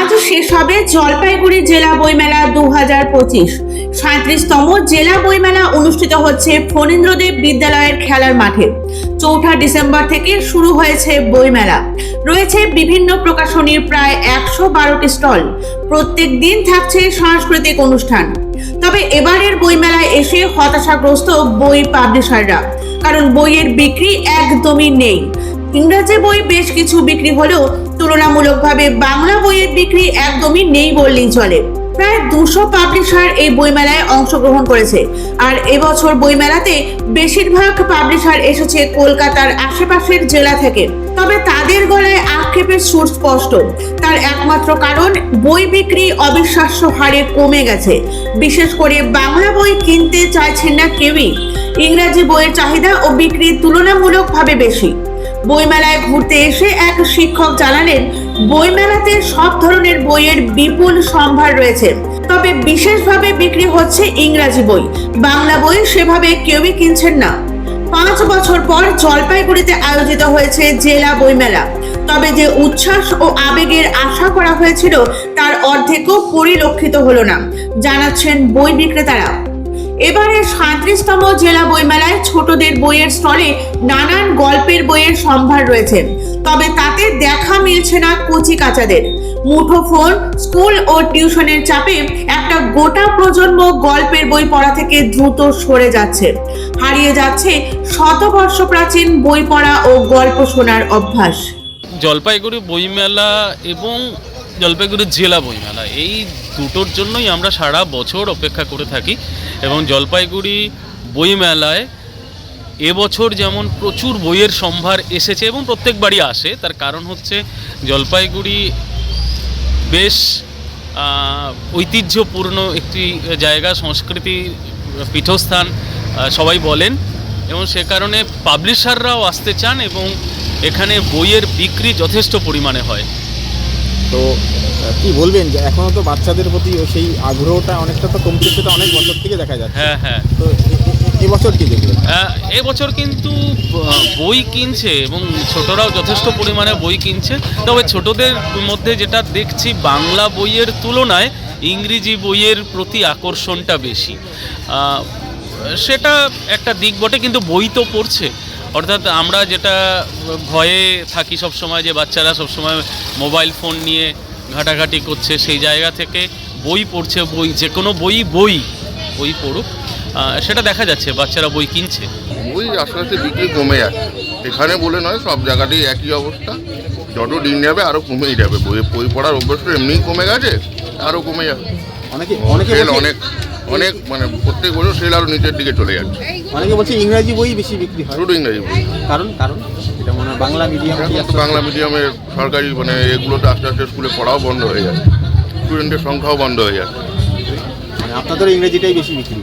আজ শেষ হবে জলপাইগুড়ি জেলা বইমেলা দু হাজার পঁচিশ। সাঁত্রিশতম জেলা বইমেলা অনুষ্ঠিত হচ্ছে ফণীন্দ্রদেব বিদ্যালয়ের খেলার মাঠে। চৌঠা ডিসেম্বর থেকে শুরু হয়েছে বইমেলা। রয়েছে বিভিন্ন প্রকাশনীর প্রায় একশো বারোটি স্টল। প্রত্যেক দিন থাকছে সাংস্কৃতিক অনুষ্ঠান। তবে এবারের বইমেলায় এসে হতাশাগ্রস্ত বই পাবলিশাররা। কারণ বইয়ের বিক্রি একদমই নেই। ইংরেজি বই বেশ কিছু বিক্রি হলেও তুলনামূলকভাবে বাংলা বইয়ের বিক্রি একদমই নেই বললেই চলে। প্রায় দুশো পাবলিশার এই বইমেলায় অংশগ্রহণ করেছে। আর এবছর বইমেলাতে বেশিরভাগ পাবলিশার এসেছে কলকাতার আশেপাশের জেলা থেকে। তবে তাদের গলায় আক্ষেপের সুর স্পষ্ট। তার একমাত্র কারণ, বই বিক্রি অবিশ্বাস্য হারে কমে গেছে। বিশেষ করে বাংলা বই কিনতে চাইছেন না কেউই। ইংরাজি বইয়ের চাহিদা ও বিক্রি তুলনামূলকভাবে বেশি। বইমেলায় ঘুরতে এসে এক শিক্ষক জানালেন, বইমেলাতে সব ধরনের বইয়ের বিপুল সম্ভার রয়েছে। তবে বিশেষভাবে বিক্রি হচ্ছে ইংরাজি বই। বাংলা বই সেভাবে কেউই কিনছেন না। পাঁচ বছর পর জলপাইগুড়িতে আয়োজিত হয়েছে জেলা বইমেলা। তবে যে উচ্ছ্বাস ও আবেগের আশা করা হয়েছিল, তার অর্ধেকও পরিলক্ষিত হলো না, জানাচ্ছেন বই বিক্রেতারা। এবারে সাঁত্রিশতম জেলা বইমেলায় ছোটদের বইয়ের স্টলে নানান গল্পের বইয়ের সম্ভার রয়েছে। তবে তাতে দেখা মিলছে না কচি কাচাদের। মুঠো ফোন স্কুল ও টিউশনের চাপে একটা গোটা প্রজন্ম গল্পের বই পড়া থেকে দ্রুত সরে যাচ্ছে। হারিয়ে যাচ্ছে শতবর্ষ প্রাচীন বই পড়া ও গল্প শোনার অভ্যাস। জলপাইগুড়ি বইমেলা এবং জলপাইগুড়ি জেলা বইমেলা, এই দুটোর জন্যই আমরা সারা বছর অপেক্ষা করে থাকি। এবং জলপাইগুড়ি বইমেলায় এবছর যেমন প্রচুর বইয়ের সম্ভার এসেছে এবং প্রত্যেকবারই আসে, তার কারণ হচ্ছে জলপাইগুড়ি বেশ ঐতিহ্যপূর্ণ একটি জায়গা, সংস্কৃতি পীঠস্থান সবাই বলেন এবং সে কারণে পাবলিশাররাও আসতে চান এবং এখানে বইয়ের বিক্রি যথেষ্ট পরিমাণে হয়। তো কি বলবেন যে এখনও তো বাচ্চাদের প্রতি সেই আগ্রহটা অনেকটা তো কমছে সেটা অনেক বছর থেকে দেখা যাচ্ছে। হ্যাঁ হ্যাঁ। তো এবছর কি দেখলেন? আহ, এবছর কিন্তু বই কিনছে এবং ছোটরাও যথেষ্ট পরিমাণে বই কিনছে। তবে ছোটদের মধ্যে যেটা দেখছি বাংলা বইয়ের তুলনায় ইংরেজি বইয়ের প্রতি আকর্ষণটা বেশি। সেটা একটা দিক বটে কিন্তু বই তো পড়ছে। অর্থাৎ আমরা যেটা ভয়ে থাকি সব সময় যে বাচ্চারা সব সময় মোবাইল ফোন নিয়ে ঘাটাঘাটি করছে সেই জায়গা থেকে বই পড়ছে বই যে কোনো বই বই বই পড়ুক সেটা দেখা যাচ্ছে বাচ্চারা বই কিনছে। বই আস্তে আস্তে বিক্রি কমে যাচ্ছে। এখানে বলে নয় সব জায়গাতেই একই অবস্থা। যত দিন যাবে আরও কমেই যাবে। বই বই পড়ার অভ্যাস তো এমনিই কমে গেছে আরও কমে যাবে। অনেকে অনেক। অনেক মানে প্রত্যেক বছর সেল আরও নিচের দিকে চলে যাচ্ছে। অনেকে বলছে ইংরাজি বই বেশি বিক্রি হয়। শুধু ইংরাজি বই। কারণ কারণ এটা মনে হয় বাংলা মিডিয়াম বাংলা মিডিয়ামে সরকারি মানে এগুলো তো আস্তে আস্তে স্কুলে পড়াও বন্ধ হয়ে যাচ্ছে। স্টুডেন্টের সংখ্যাও বন্ধ হয়ে যাচ্ছে। মানে আপনাদের ইংরেজিটাই বেশি বিক্রি।